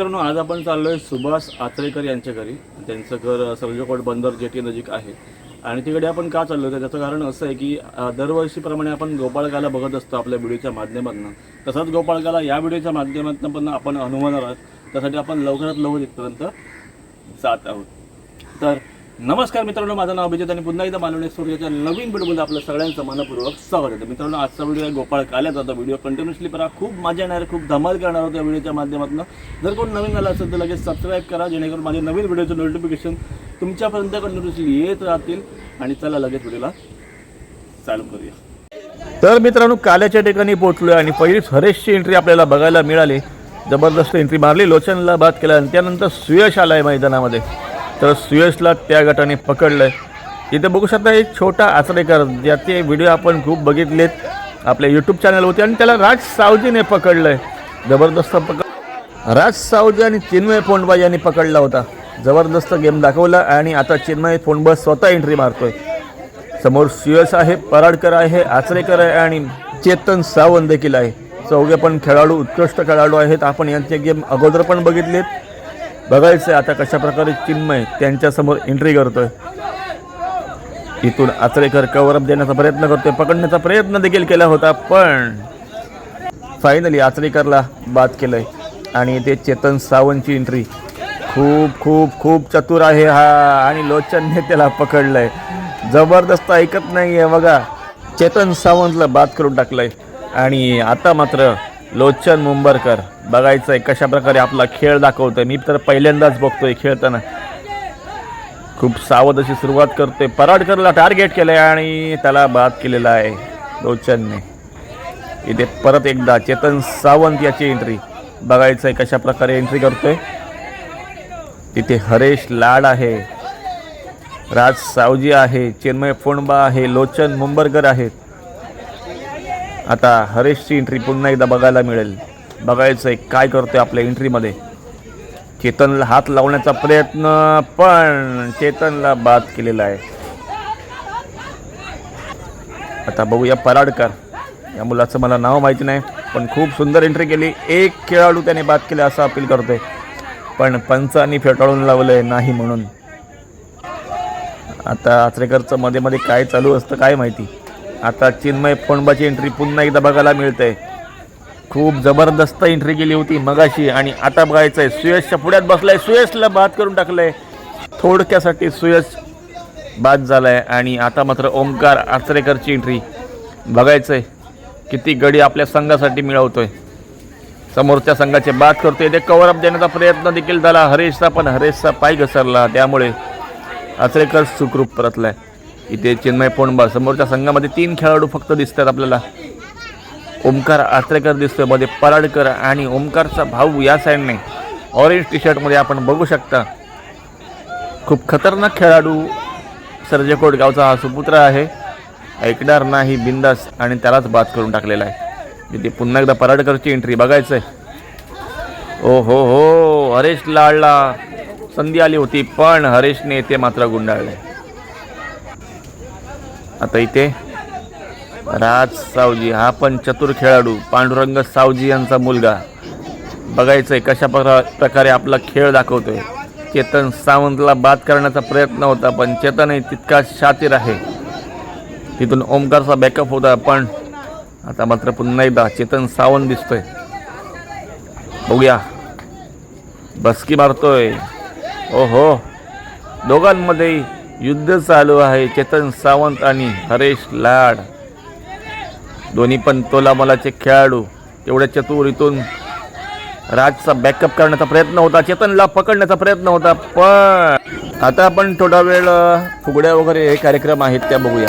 मित्रांनो आज आपण चाललोय सुभाष आचरेकर यांच्या घरी. त्यांचं घर सर्जकोट बंदर जेटी नजीक आहे. आणि तिकडे आपण का चाललो तर त्याचं कारण असं आहे की दरवर्षीप्रमाणे आपण गोपाळकाला बघत असतो आपल्या व्हिडिओच्या माध्यमातून. तसंच गोपाळकाला या व्हिडिओच्या माध्यमातून पण आपण अनुभवणार आहोत. त्यासाठी आपण लवकरात लवकर इथपर्यंत जात आहोत. तर नमस्कार मित्रांनो माझं नाव अभिजित आणि पुन्हा एकदा मालवणी सूर्याच्या नवीन व्हिडिओमध्ये आपलं सगळ्यांचं मनपूर्वक स्वागत आहे. मित्रांनो आजचा व्हिडिओ आहे गोपाळ काल्याचा होता व्हिडिओ कंटिन्युअसली पहा. खूप मजा येणार खूप धमाल करणार होता व्हिडिओच्या माध्यमातून. जर कोण नवीन झाला असेल तर लगेच सबस्क्राईब करा जेणेकरून माझे नवीन व्हिडिओचं नोटिफिकेशन तुमच्यापर्यंत कंटिन्युअसली येत राहतील. आणि चला लगेच व्हिडिओला चालू करूया. तर मित्रांनो काल्याच्या ठिकाणी पोहोचलो आणि पहिलीच हरेशची एंट्री आपल्याला बघायला मिळाली. जबरदस्त एंट्री मारली. लोचनला बाद केला आणि त्यानंतर सुयश आला आहे मैदानामध्ये. तर सुयशला त्या गटाने पकडलं आहे इथे बघू शकता एक छोटा आचरेकर ज्याचे व्हिडिओ आपण खूप बघितलेत. आपल्या यूट्यूब चॅनलवरती आणि त्याला राज सावजीने पकडलं आहे जबरदस्त पकड राज सावजी आणि चिन्मय फोंडबा यांनी पकडला होता. जबरदस्त गेम दाखवला आणि आता चिन्मय फोंडबा स्वतः एंट्री मारतोय. समोर सुयश आहे पराडकर आहे आचरेकर आहे आणि चेतन सावंत देखील आहे. चौघे पण खेळाडू उत्कृष्ट खेळाडू आहेत. आपण यांचे गेम अगोदर पण बघितलेत. बघायचं आता कशा प्रकारे चिन्मय त्यांच्यासमोर एंट्री करतोय. इथून आचरेकर कवरअप देण्याचा प्रयत्न करतोय. पकडण्याचा प्रयत्न देखील केला होता पण फायनली आचरेकरला बाद केलंय. आणि ते चेतन सावंतची एंट्री खूप खूप खूप चतुर आहे हा. आणि लोचनने त्याला पकडलंय. जबरदस्त ऐकत नाही आहे बघा. चेतन सावंतला बाद करून टाकलंय. आणि आता मात्र लोचन मुंबरकर. बघायचं आहे कशा प्रकारे आपला खेळ दाखवतोय. मी तर पहिल्यांदाच बघतोय खेळताना. खूप सावध अशी सुरुवात करतोय. पराडकरला टार्गेट केलंय आणि त्याला बाद केलेला आहे लोचनने. इथे परत एकदा चेतन सावंत याची एंट्री बघायचं आहे कशा प्रकारे एंट्री करतोय. तिथे हरेश लाड आहे. राज सावजी आहे. चिन्मय फोंडबा आहे. लोचन मुंबरकर आहेत. आता हरेशची एंट्री पुन्हा एकदा बघायला मिळेल. बघायचं आहे काय करतो आपल्या एंट्रीमध्ये चेतनला हात लावण्याचा प्रयत्न पण चेतनला बाद केलेला आहे. आता बघूया पराडकर. या मुलाचं मला नाव माहिती नाही पण खूप सुंदर एंट्री केली. एक खेळाडू त्याने बाद केला असं अपील करतोय. पण पंचांनी फेटाळून लावलंय नाही म्हणून. आता आचरेकरचं मध्ये मध्ये काय चालू असतं काय माहिती. आता चिन्मय फोंडबाची एंट्री पुन्हा एकदा बघायला मिळते खूप जबरदस्त एंट्री केली होती मगाशी आणि आता बघायचंय. सुयशच्या पुढ्यात बसलाय. सुयशला बाद करून टाकलंय. थोडक्यासाठी सुयश बाद झालाय आणि आता मात्र ओंकार आचरेकरची एंट्री बघायचंय किती गडी आपल्या संघासाठी मिळवतोय. समोरच्या संघाचे बाद करतोय. ते कव्हर अप देण्याचा प्रयत्न देखील झाला. हरेशचा पण हरेशचा पाय घसरला. त्यामुळे आचरेकर सुखरूप परतलाय. इथे चिन्मय पोंडबा समोरच्या संघामध्ये तीन खेळाडू फक्त दिसतात आपल्याला. ओमकार आचरेकर दिसतोयमध्ये पराडकर आणि ओमकारचा भाऊ या साईडने. ऑरेंज टी शर्टमध्ये आपण बघू शकता. खूप खतरनाक खेळाडू सर्जेकोट गावचा हा सुपुत्र आहे. ऐकणार नाही बिंदास आणि त्यालाच बाद करून टाकलेला आहे. तिथे पुन्हा एकदा पराडकरची एंट्री बघायचं आहे ओ हो हो हरेश लाडला संधी आली होती पण हरेशने ते मात्र गुंडाळले. आता इथे राज सावजी हा पण चतुर खेळाडू पांडुरंग सावजी यांचा मुलगा. बघायचंय कशा प्र प्रकारे आपला खेळ दाखवतोय. चेतन सावंतला बाद करण्याचा प्रयत्न होता पण चेतनही तितकाच शातीर आहे. तिथून ओमकारचा बॅकअप होता पण आता मात्र पुन्हा एकदा चेतन सावंत दिसतोय. बघूया. बसकी मारतोय. ओहो. दोघांमध्ये युद्ध चालू आहे. चेतन सावंत आणि हरेश लाड. दोन्ही पण तोलामलाचे खेळाडू. तेवढ्या चतुर राजचा बॅकअप करण्याचा प्रयत्न होता. चेतनला पकडण्याचा प्रयत्न होता पण आता आपण थोडा वेळ फुगड्या वगैरे हे कार्यक्रम आहेत त्या बघूया.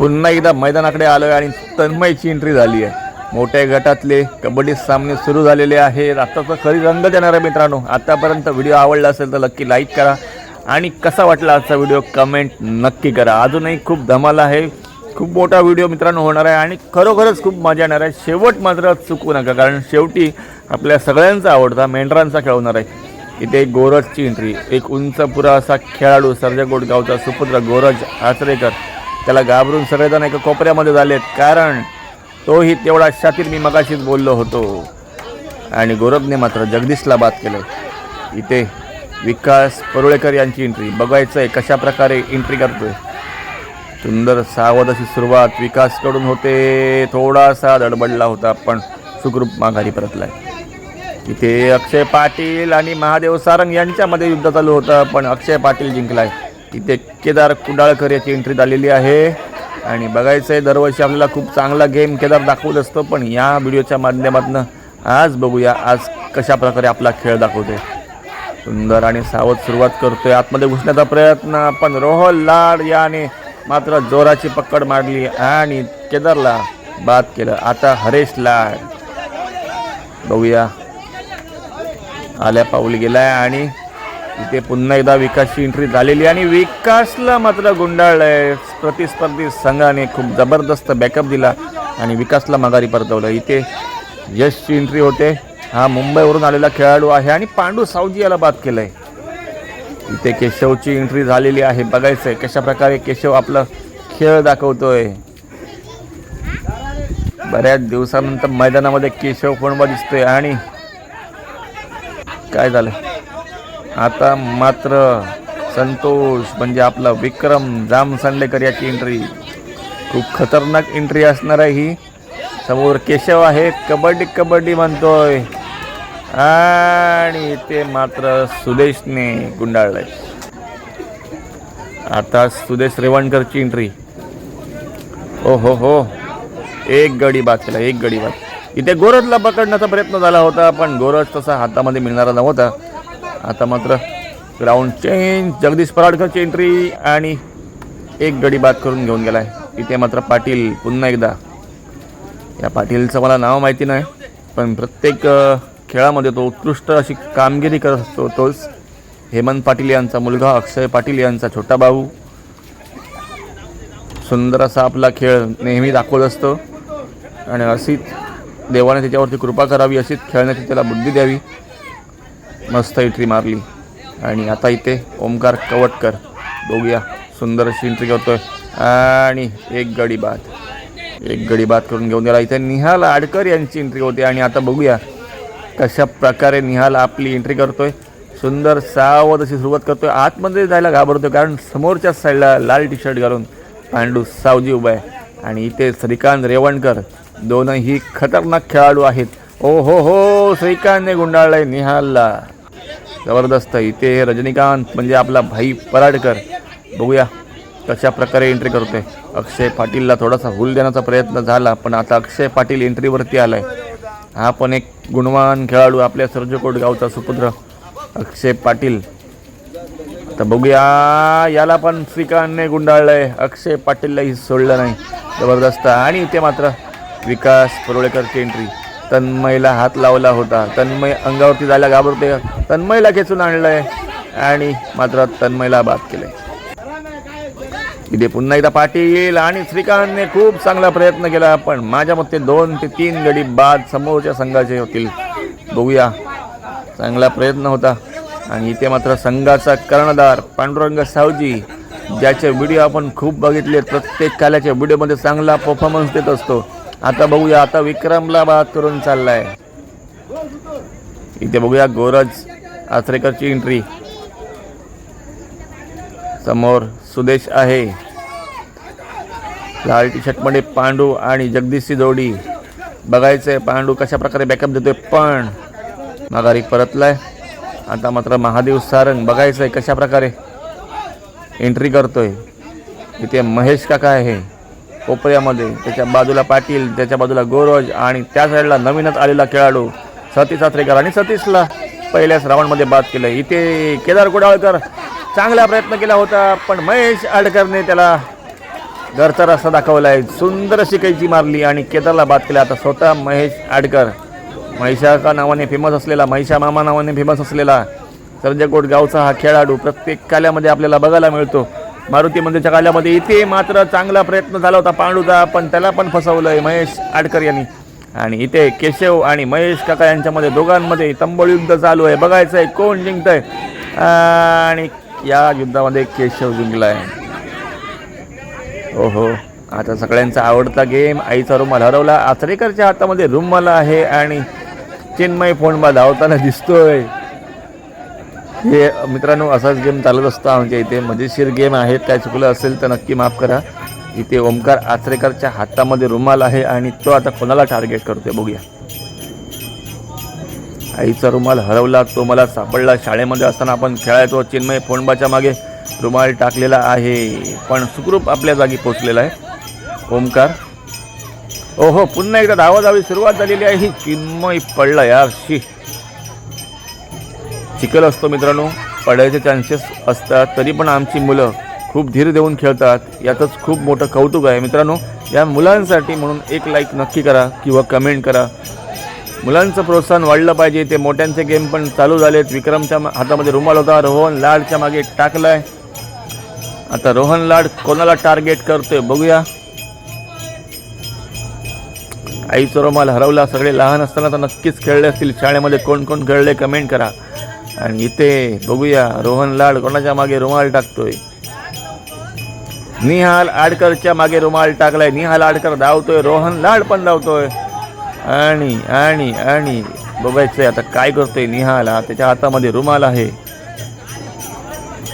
पुन्हा एकदा मैदानाकडे आलो आहे आणि तन्मयची एंट्री झाली आहे मोठ्या गटातले कबड्डी सामने सुरू झालेले आहेत आत्ताचा खरी रंग देणार आहे मित्रांनो आतापर्यंत व्हिडिओ आवडला असेल तर नक्की लाईक करा. आणि कसा वाटला आजचा व्हिडिओ कमेंट नक्की करा. अजूनही खूप धमाल आहे. खूप मोठा व्हिडिओ मित्रांनो होणार आहे आणि खरोखरच खूप मजा येणार आहे. शेवट मात्र चुकू नका कारण शेवटी आपल्या सगळ्यांचा आवडता मेंढरांचा खेळ होणार आहे. इथे गोरजची एंट्री एक उंच पुरा असा खेळाडू सर्जकोट गावचा सुपुत्र गोरज आचरेकर त्याला घाबरून सगळेजण एका कोपऱ्यामध्ये झालेत. कारण तोही तेवढा शातीर मी मगाशीच बोललो होतो. आणि गौरवने मात्र जगदीशला बाद केलं. इथे विकास परुळेकर यांची एंट्री बघायचं आहे कशा प्रकारे एंट्री करतोय. सुंदर सावध अशी सुरुवात. विकासकडून होते. थोडासा दडबडला होता पण सुखरूप माघारी परतलाय. इथे अक्षय पाटील आणि महादेव सारंग यांच्यामध्ये युद्ध चालू होतं पण अक्षय पाटील जिंकलाय. इथे केदार कुडाळकर याची एंट्री झालेली आहे. आणि बघायचं आहे दरवर्षी आपल्याला खूप चांगला गेम केदार दाखवत असतो पण या व्हिडिओच्या माध्यमातून आज बघूया आज कशा प्रकारे आपला खेळ दाखवते सुंदर आणि सावध सुरुवात करतोय. आतमध्ये घुसण्याचा प्रयत्न पण रोहल लाड याने मात्र जोराची पकड मारली आणि केदारला बाद केलं. आता हरेश लाड. बघूया. आल्या पाऊल गेलाय आणि इथे पुन्हा एकदा विकासची एंट्री झालेली आणि विकासला मात्र गुंडाळलंय. प्रतिस्पर्धी संघाने खूप जबरदस्त बॅकअप दिला आणि विकासला माघारी परतवलं. इथे यशची एंट्री होते. हा मुंबईवरून आलेला खेळाडू आहे आणि पांडू सावजी याला बाद केलंय. इथे केशवची एंट्री झालेली आहे. बघायचंय कशा प्रकारे केशव आपला खेळ दाखवतोय. बऱ्याच दिवसानंतर मैदानामध्ये केशव कोणबा दिसतोय आणि काय झालं? आता मात्र संतोष म्हणजे आपला विक्रम जाम सांडेकर याची एंट्री खूप खतरनाक एंट्री असणार आहे ही. समोर केशव आहे कबड्डी कबड्डी म्हणतोय. आणि ते मात्र सुदेशने गुंडाळलंय. आता सुदेश रेवणकरची एंट्री ओ हो हो. एक गडी बाद केला एक गडी बाद इथे गोरजला पकडण्याचा प्रयत्न झाला होता पण गोरज तसा हातामध्ये मिळणारा नव्हता. आता मात्र ग्राउंड चेंज जगदीश पराडकरची एंट्री आणि एक गडी बाद करून घेऊन गेला आहे इथे मात्र पाटील पुन्हा एकदा. या पाटीलचं मला नाव माहिती नाही पण प्रत्येक खेळामध्ये तो उत्कृष्ट अशी कामगिरी करत असतो तोच हेमंत पाटील यांचा मुलगा अक्षय पाटील यांचा छोटा भाऊ. सुंदर असा आपला खेळ नेहमी दाखवत असतो आणि अशीच देवाने त्याच्यावरती कृपा करावी अशीच खेळण्याची त्याला बुद्धी द्यावी. मस्त एंट्री मारली. आणि आता इथे ओमकार कवटकर. बघूया सुंदर अशी एंट्री करतोय. आणि एक गडी बाद. एक गडी बाद करून घेऊन गेला. इथे निहाल आडकर यांची एंट्री होती. आणि आता बघूया कशा प्रकारे निहाल आपली एंट्री करतोय. सुंदर सावध अशी सुरुवात करतोय. आतमध्ये जायला घाबरतोय कारण समोरच्या साईडला लाल टी शर्ट घालून पांडू सावजी उभा आहे. आणि इथे श्रीकांत रेवणकर. दोनही खतरनाक खेळाडू आहेत. ओ हो हो श्रीकांतने गुंडाळलाय निहालला. जबरदस्त. इथे रजनीकांत म्हणजे आपला भाई पराडकर. बघूया कशा प्रकारे एंट्री करतोय. अक्षय पाटीलला थोडासा हुल देण्याचा प्रयत्न झाला पण आता अक्षय पाटील एंट्रीवरती आलाय. हा पण एक गुणवान खेळाडू आपल्या सर्जकोट गावचा सुपुत्र अक्षय पाटील. तर बघूया याला पण श्रीकांतने गुंडाळलंय. अक्षय पाटीललाही सोडलं नाही. जबरदस्त. आणि इथे मात्र विकास परोळेकरची एंट्री तन्मयला हात लावला होता. तन्मय अंगावरती जायला घाबरते तन्मयला खेचून आणलंय. आणि मात्र तन्मयला बाद केलंय. इथे पुन्हा एकदा पाटील आणि श्रीकांतने खूप चांगला प्रयत्न केला. पण माझ्या मते दोन ते तीन गडी बाद समोरच्या संघाचे होतील. बघूया. चांगला प्रयत्न होता. आणि इथे मात्र संघाचा कर्णधार पांडुरंग सावजी ज्याचे व्हिडिओ आपण खूप बघितले प्रत्येक काल्याच्या व्हिडिओमध्ये चांगला परफॉर्मन्स देत असतो. आता बघूया आता विक्रमला बाद करून चाललाय. इथे बघूया गोरज आचरेकरची एंट्री समोर सुदेश आहे. लाल टी शर्टमध्ये पांडू आणि जगदीशची जोडी. बघायचंय पांडू कशा प्रकारे बॅकअप देतोय पण माघारी परतलाय. आता मात्र महादेव सारंग बघायचंय कशा प्रकारे एंट्री करतोय. इथे महेश काका आहे. कोपऱ्यामध्ये. त्याच्या बाजूला पाटील त्याच्या बाजूला गोरोज आणि त्या साईडला नवीनच आलेला खेळाडू सतीश सात्रेकर आणि सतीशला पहिल्याच राऊंडमध्ये बाद केलं. इथे केदार कुडाळकर चांगला प्रयत्न केला होता पण महेश आडकरने त्याला घरचा रस्ता दाखवला आहे सुंदर अशी कैची मारली आणि केदारला बाद केला. आता स्वतः महेश आडकर महिषाका नावाने फेमस असलेला महिषा मामा नावाने फेमस असलेला सर्जकोट गावचा हा खेळाडू प्रत्येक काल्यामध्ये आपल्याला बघायला मिळतो. मारुती मंदिरच्या काल्यामध्ये इथे मात्र चांगला प्रयत्न झाला होता पांडूचा पण त्याला पण फसवलंय महेश आडकर यांनी. आणि इथे केशव आणि महेश काका यांच्यामध्ये दोघांमध्ये तंबळ युद्ध चालू आहे. बघायचं आहे कोण जिंकतंय. आणि या युद्धामध्ये केशव जिंकलाय. ओहो आता सगळ्यांचा आवडता गेम आईचा रुमाल हरवला. आचरेकरच्या हातामध्ये रुमाल आहे आणि चिन्मय फोनबा धावताना दिसतोय. हे मित्रांनो असाच गेम चालत असतो. आमच्या म्हणजे इथे मजेशीर गेम आहेत. काय चुकलं असेल तर नक्की माफ करा. इथे ओमकार आचरेकरच्या हातामध्ये रुमाल आहे आणि तो आता कोणाला टार्गेट करतोय बघूया. आईचा रुमाल हरवला तो मला सापडला. शाळेमध्ये असताना आपण खेळायचो. चिन्मय फोनबाच्या मागे रुमाल टाकलेला आहे. पण सुखरूप आपल्या जागी पोचलेला आहे. ओमकार ओहो पुन्हा एकदा धावाधावी सुरुवात झालेली आहे. ही चिन्मय पडला यार. शी. चिखल असतो मित्रांनो पडायचे चान्सेस असतात तरी पण आमची मुलं खूप धीर देऊन खेळतात. यातच खूप मोठं कौतुक आहे मित्रांनो. या मुलांसाठी म्हणून एक लाईक नक्की करा किंवा कमेंट करा. मुलांचं प्रोत्साहन वाढलं पाहिजे. ते मोठ्यांचे गेम पण चालू झालेत. विक्रमच्या हातामध्ये रुमाल होता. रोहन लाडच्या मागे टाकलाय. आता रोहन लाड कोणाला टार्गेट करतोय बघूया. आईचं रुमाल हरवला. सगळे लहान असताना तर नक्कीच खेळले असतील. शाळेमध्ये कोण कोण खेळले कमेंट करा. आणि इथे बघूया रोहन लाड कोणाच्या मागे रुमाल टाकतोय? निहाल आडकरच्या मागे रुमाल टाकलाय. निहाल आडकर धावतोय रोहन लाड पण धावतोय. आणि आणि आणि बघायचंय आता काय करतोय निहाल. हा त्याच्या हातामध्ये रुमाल आहे.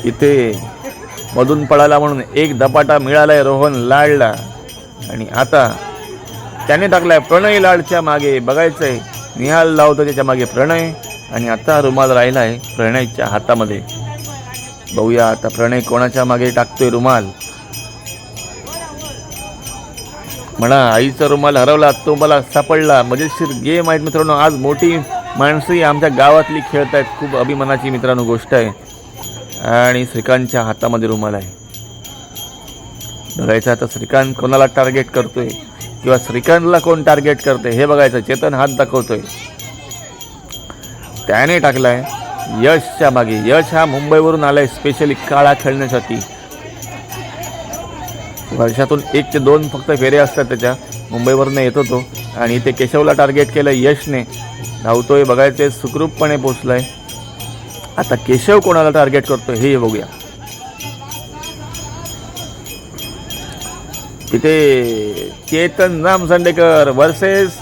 इथे मधून पळाला म्हणून एक दपाटा मिळालाय रोहन लाडला. आणि आता त्याने टाकलाय प्रणय लाडच्या मागे. बघायचंय निहाल लावतो त्याच्यामागे प्रणय. आणि आता रुमाल राहिला आहे प्रणयच्या हातामध्ये. बघूया आता प्रणय कोणाच्या मागे टाकतोय रुमाल. म्हणा आईचा रुमाल हरवला तो मला सापडला. मजेशीर गेम आहेत मित्रांनो. आज मोठी माणसंही आमच्या गावातली खेळत आहेत. खूप अभिमानाची मित्रांनो गोष्ट आहे. आणि श्रीकांतच्या हातामध्ये रुमाल आहे. बघायचं आता श्रीकांत कोणाला टार्गेट करतोय? किंवा श्रीकांतला कोण टार्गेट करतोय? हे बघायचं. चेतन हात दाखवतोय. त्याने टाकलाय यशच्या मागे. यश हा मुंबईवरून आलाय स्पेशली काळा खेळण्यासाठी. वर्षातून एक ते दोन फक्त फेरे असतात त्याच्या. मुंबईवरनं येतो तो आणि ते केशवला टार्गेट केलं यशने. धावतोय बघायचे सुखरूपपणे पोचलाय. आता केशव कोणाला टार्गेट करतोय हे बघूया. तिथे चेतन राम संडेकर वर्सेस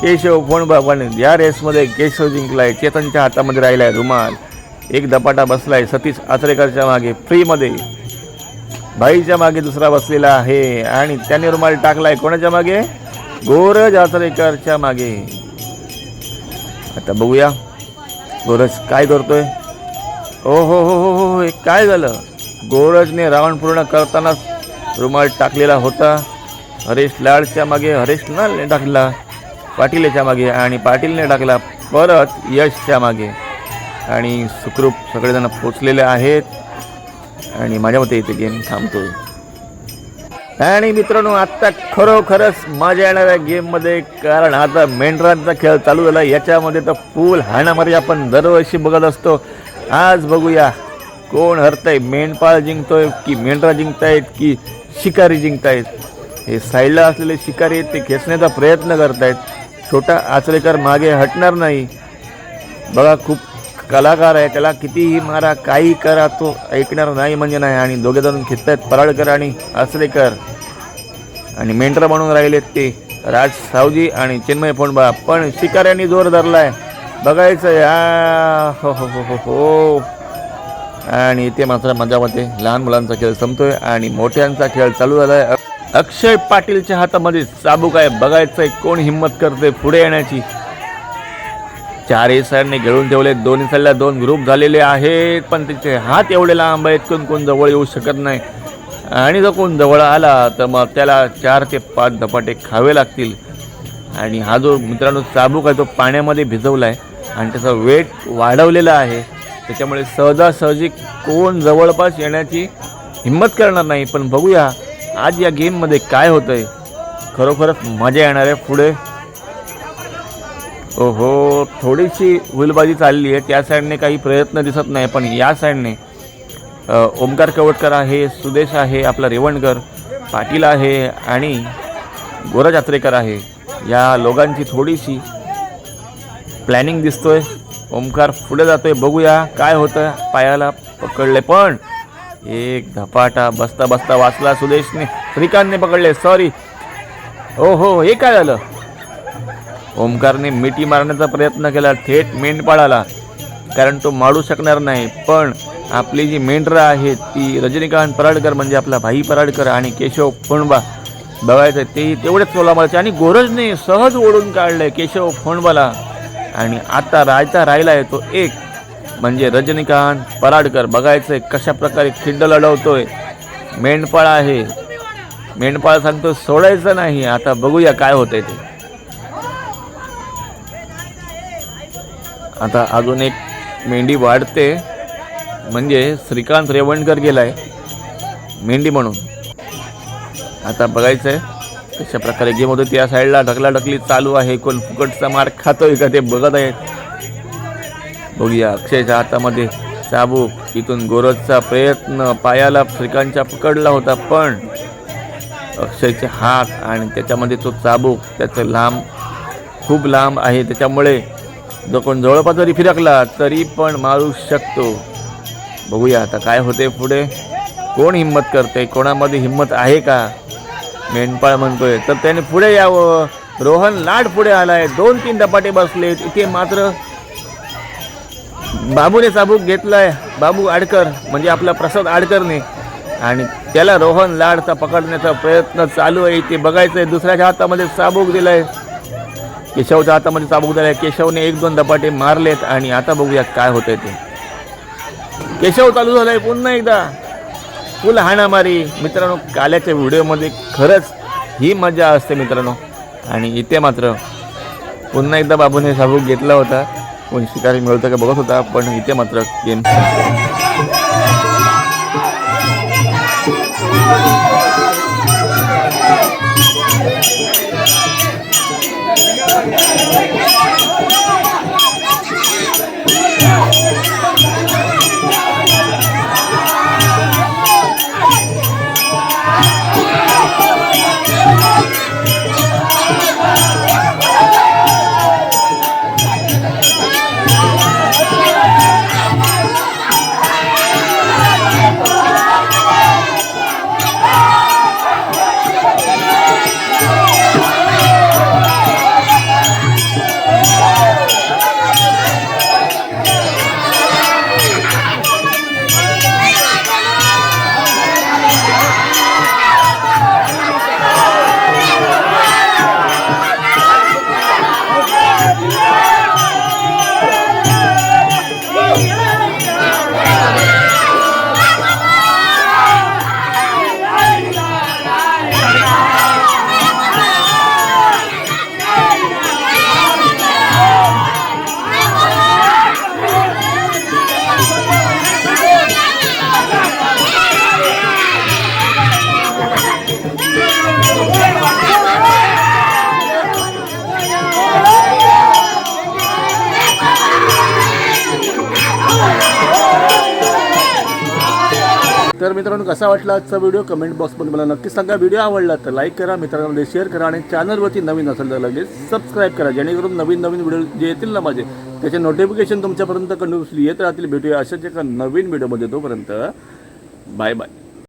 केशव फोन बाबाने या रेसमध्ये केशव जिंकलाय चेतनच्या हातामध्ये राहिलाय रुमाल. एक दपाटा बसलाय सतीश आचरेकरच्या मागे फ्रीमध्ये. भाईच्या मागे दुसरा बसलेला आहे आणि त्याने रुमाल टाकलाय. कोणाच्या मागे? गोरज आचरेकरच्या मागे. आता बघूया. गोरज काय करतोय? ओ हो हो हो हो, हो हे काय झालं? गोरजने रावण पूर्ण करतानाच रुमाल टाकलेला होता. हरेश लाडच्या मागे हरेश लालने टाकला. पाटीलच्या मागे आणि पाटीलने टाकला परत यशच्या मागे. आणि सुखरूप सगळेजण पोचलेले आहेत. आणि माझ्या मते इथे गेम थांबतोय. आणि मित्रांनो आत्ता खरोखरच मजा येणाऱ्या गेममध्ये कारण आता मेंढरांचा खेळ चालू झाला. याच्यामध्ये तर फुल हाणामारी आपण दरवर्षी बघत असतो. आज बघूया कोण हरतंय. मेंढपाळ जिंकतोय की मेंढरा जिंकतायत की शिकारी जिंकतायत? हे साईडला असलेले शिकारी आहेत ते खेचण्याचा प्रयत्न करतायत. छोटा आचरेकर मागे हटणार नाही. बघा खूप कलाकार आहे. त्याला कितीही मारा काही करा तो ऐकणार नाही म्हणजे नाही. आणि दोघे जण आहेत पराळकर आणि आचरेकर. आणि मेंटर म्हणून राहिलेत ते राज सावजी आणि चिन्मय फोंडबा. पण शिकाऱ्यांनी जोर धरला आहे बघायचं या. हो हो हो हो हो. आणि इथे मात्र माझ्यामध्ये लहान मुलांचा खेळ संपतोय आणि मोठ्यांचा खेळ चालू झाला आहे अक्षय पाटीलच्या हातामध्ये चाबूक आहे. बघायचंय कोण हिंमत करते पुढे येण्याची. चारही साईडने घेऊन ठेवले. दोन्ही साईडला दोन ग्रुप झालेले आहेत पण त्याचे हात एवढे लांब आहेत कोण कोण जवळ येऊ शकत नाही. आणि जर कोण जवळ आला तर मग त्याला चार ते पाच धपाटे खावे लागतील. आणि हा जो मित्रांनो चाबूक आहे तो पाण्यामध्ये भिजवला आहे आणि त्याचा वेट वाढवलेला आहे. त्याच्यामुळे सहजासहजी कोण जवळपास येण्याची हिंमत करणार नाही. पण बघूया आज या गेममध्ये काय होतं आहे खरोखरच मजा येणार आहे पुढे. ओहो थोडीशी हुलबाजी चालली आहे. त्या साईडने काही प्रयत्न दिसत नाही पण या साईडने ओमकार कवटकर आहे सुदेश आहे आपला रेवणकर पाटील आहे आणि गोरा जात्रेकर आहे. या लोकांची थोडीशी प्लॅनिंग दिसतोय. ओमकार पुढे जातोय. बघूया काय होतं. पायाला पकडले पण एक धपाटा बसता बसता वाचला सुदेशने. श्रीकांतने पकडले सॉरी ओ हो हे काय झालं? ओमकारने मिठी मारण्याचा प्रयत्न केला थेट मेंढपाळाला कारण तो मारू शकणार नाही पण आपली जी मेंढरं आहेत ती रजनीकांत पराडकर म्हणजे आपला भाई पराडकर आणि केशव फोंडबा बघायचं तेही तेवढेच सोलामाळचे आणि गोरजने सहज ओढून काढलंय केशव फोंडबाला आणि आता रायचा राहिला आहे तो एक म्हणजे रजनीकांत पराडकर बघायचंय कशा प्रकारे खिंड लढवतोय. मेंढपाळ आहे. मेंढपाळ सांगतो सोडायचं नाही आता बघूया काय होतंय ते. आता अजून एक मेंढी वाढते. म्हणजे श्रीकांत रेवणकर गेलाय. मेंढी म्हणून. आता बघायचं आहे कशा प्रकारे गेम होतो. त्या साईडला ढकलाढकली चालू आहे. कोण फुकटचा मार खातोय का ते बघत आहेत. बघूया. अक्षयच्या हातामध्ये चाबूक इथून गोरजचा प्रयत्न. पायाला श्रीकांतच्या पकडला होता पण अक्षयचे हात आणि त्याच्यामध्ये तो चाबूक त्याचं लांब खूप लांब आहे. त्याच्यामुळे जो कोण जवळपास जरी फिरकला तरी पण मारू शकतो. बघूया आता काय होते पुढे. कोण हिंमत करते कोणामध्ये हिंमत आहे का? मेंढपाळ म्हणतोय. तर त्याने पुढे यावं. रोहन लाड पुढे आलाय. दोन तीन दपाटे बसलेत. इथे मात्र बाबूने चाबूक घेतलाय. बाबू आडकर म्हणजे आपला प्रसाद आडकरने. आणि त्याला रोहन लाडचा पकडण्याचा प्रयत्न चालू आहे. ते बघायचं आहे दुसऱ्याच्या हातामध्ये चाबूक दिलाय. केशवच्या हातामध्ये चाबूक दिलाय. केशवने एक दोन दपाटे मारलेत आणि आता बघूया काय होतंय ते. केशव चालू झालाय पुन्हा एकदा. फुल हाणामारी. मित्रांनो काल्याच्या व्हिडिओमध्ये खरंच ही मजा असते मित्रांनो. आणि इथे मात्र पुन्हा एकदा बाबूने साबूक घेतला होता. कोण शिकारी मिळवतं का बघत होता पण इथे मात्र गेम मित्रांनो कसा वाटला आजचा व्हिडिओ कमेंट बॉक्समध्ये मला नक्की सांगा. व्हिडिओ आवडला तर लाईक करा मित्रांमध्ये शेअर करा आणि चॅनलवरती नवीन असेल तर लगेच सबस्क्राईब करा. जेणेकरून नवीन नवीन व्हिडिओ जे येतील ना माझे त्याचे नोटिफिकेशन तुमच्यापर्यंत कंटिन्युअसली येत राहतील. भेटूया अशाच एका नवीन व्हिडिओमध्ये तोपर्यंत बाय बाय